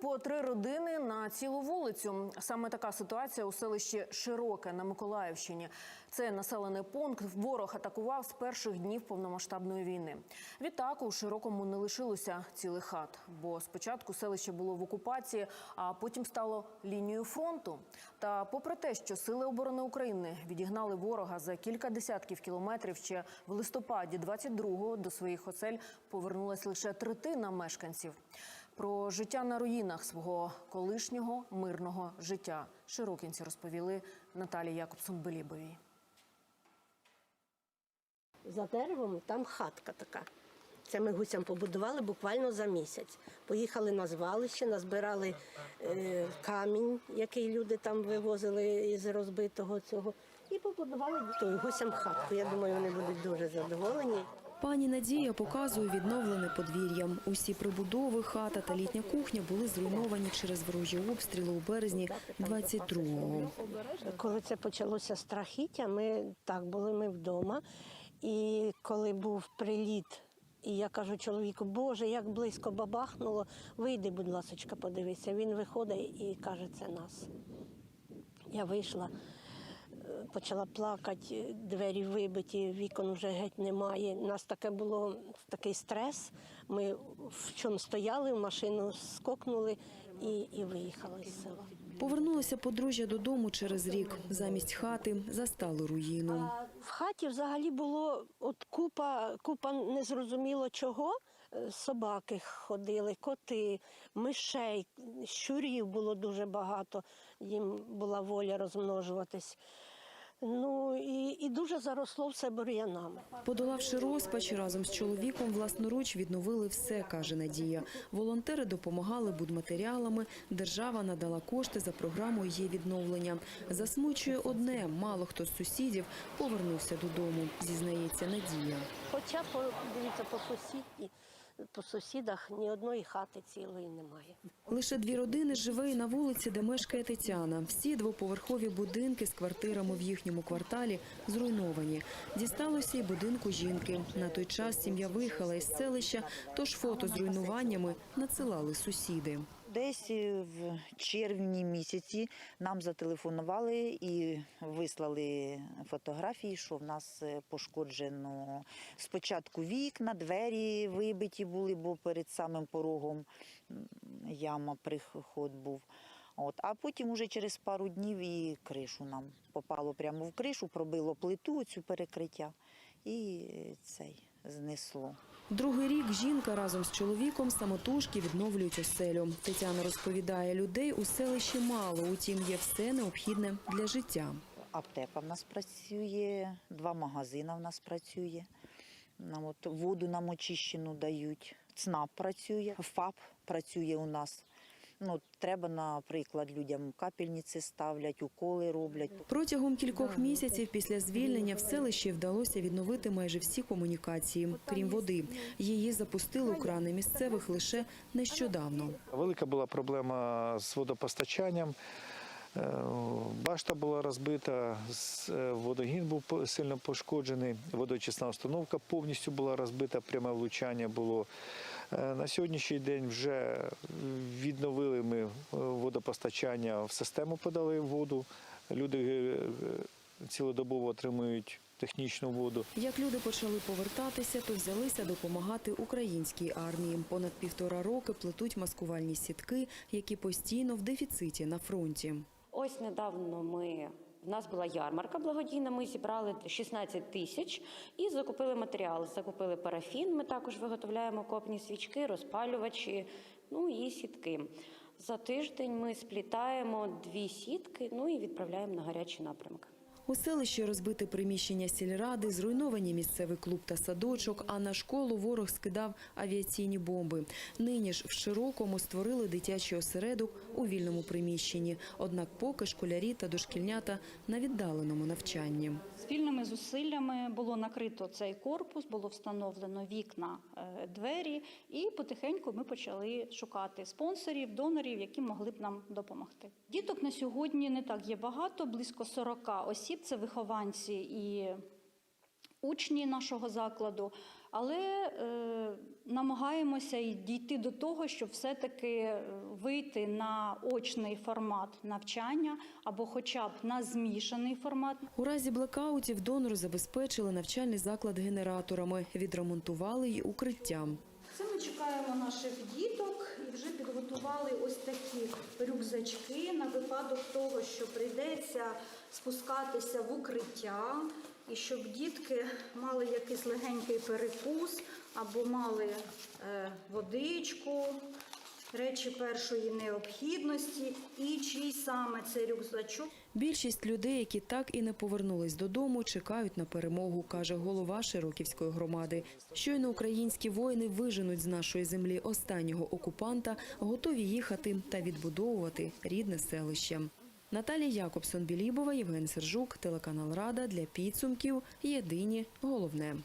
по три родини на цілу вулицю. Саме така ситуація у селищі Широке на Миколаївщині. Це населений пункт. Ворог атакував з перших днів повномасштабної війни. Відтак у широкому не лишилося цілих хат, бо спочатку селище було в окупації, а потім стало лінією фронту. Та попри те, що сили оборони України відігнали ворога за кілька десятків кілометрів, ще в листопаді 22-го до своїх осель повернулась лише третина мешканців. Про життя на руїнах свого колишнього мирного життя широкінці розповіли Наталі Якобсон-Белібовій. За деревом там хатка така. Це ми гусям побудували буквально за місяць. Поїхали на звалище, назбирали е, камінь, який люди там вивозили із розбитого цього, і побудували той гусям хатку. Я думаю, вони будуть дуже задоволені. Пані Надія показує відновлене подвір'я. Усі прибудови, хата та літня кухня були зруйновані через ворожі обстріли у березні 22-го. Коли це почалося страхіття, ми так були ми вдома. І коли був приліт, і я кажу чоловіку, Боже, як близько бабахнуло, вийди, будь ласочка, подивися. Він виходить і каже, це нас. Я вийшла, почала плакати, двері вибиті, вікон вже геть немає. У нас таке було такий стрес. Ми в чому стояли, в машину скокнули і, і виїхали з села. Повернулося подружжя додому через рік. Замість хати застали руїну. В хаті взагалі було от купа, купа незрозуміло чого. Е, Собаки ходили, коти, мишей, щурів було дуже багато. Їм була воля розмножуватись. Ну і, і дуже заросло все бур'янами. Подолавши розпач, разом з чоловіком власноруч відновили все, каже Надія. Волонтери допомагали будматеріалами, держава надала кошти за програмою її відновлення. Засмучує одне, мало хто з сусідів повернувся додому, зізнається Надія. Хоча дивіться по сусіді, по сусідах ні одної хати цілої немає. Лише дві родини живе і на вулиці, де мешкає Тетяна. Всі двоповерхові будинки з квартирами в їхньому кварталі зруйновані. Дісталося й будинку жінки. На той час сім'я виїхала із селища, тож фото з руйнуваннями надсилали сусіди. Десь е, в червні місяці нам зателефонували і вислали фотографії, що в нас е, пошкоджено спочатку вікна, двері вибиті були, бо перед самим порогом яма приход був. От, а потім уже через пару днів і кришу нам попало прямо в кришу, пробило плиту цю перекриття і е, цей знесло. Другий рік жінка разом з чоловіком самотужки відновлюють оселю. Тетяна розповідає, людей у селищі мало, утім є все необхідне для життя. Аптека в нас працює, два магазини в нас працює. Нам от воду нам очищену дають. ЦНАП працює, ФАП працює у нас. Ну, треба, наприклад, людям капельниці ставлять, уколи роблять. Протягом кількох місяців після звільнення в селищі вдалося відновити майже всі комунікації, крім води. Її запустили у крани місцевих лише нещодавно. Велика була проблема з водопостачанням. Е, Башта була розбита, е, водогін був сильно пошкоджений, водочисна установка повністю була розбита, пряме влучання було. Е, На сьогоднішній день вже відновили ми е, водопостачання в систему, подали воду. Люди е, цілодобово отримують технічну воду. Як люди почали повертатися, то взялися допомагати українській армії. Понад півтора роки плетуть маскувальні сітки, які постійно в дефіциті на фронті. Ось недавно ми. В нас була ярмарка благодійна. Ми зібрали 16 тисяч і закупили матеріали. Закупили парафін. Ми також виготовляємо копні свічки, розпалювачі, ну і сітки. За тиждень ми сплітаємо дві сітки, ну і відправляємо на гарячі напрямки. У селищі розбите приміщення сільради, зруйновані місцевий клуб та садочок, а на школу ворог скидав авіаційні бомби. Нині ж в Широкому створили дитячий осередок у вільному приміщенні. Однак поки школярі та дошкільнята на віддаленому навчанні. Спільними зусиллями було накрито цей корпус, було встановлено вікна, е, двері, і потихеньку ми почали шукати спонсорів, донорів, які могли б нам допомогти. Діток на сьогодні не так є багато, близько 40 осіб. Це вихованці і учні нашого закладу. Але е, намагаємося дійти до того, щоб все-таки е, вийти на очний формат навчання або хоча б на змішаний формат У разі блекаутів донори забезпечили навчальний заклад генераторами, відремонтували й укриття. Це ми чекаємо наших діток і вже підготували ось такі рюкзачки на випадок того, що прийдеться спускатися в укриття, і щоб дітки мали якийсь легенький перекус або мали е, водичку, речі першої необхідності, і чий саме це рюкзачок. Більшість людей, які так і не повернулись додому, чекають на перемогу, каже голова Широківської громади. Щойно українські воїни виженуть з нашої землі останнього окупанта, готові їхати та відбудовувати рідне селище. Наталія Якобсон Білібова, Євген Сержук, телеканал Рада для підсумків. Єдині головне.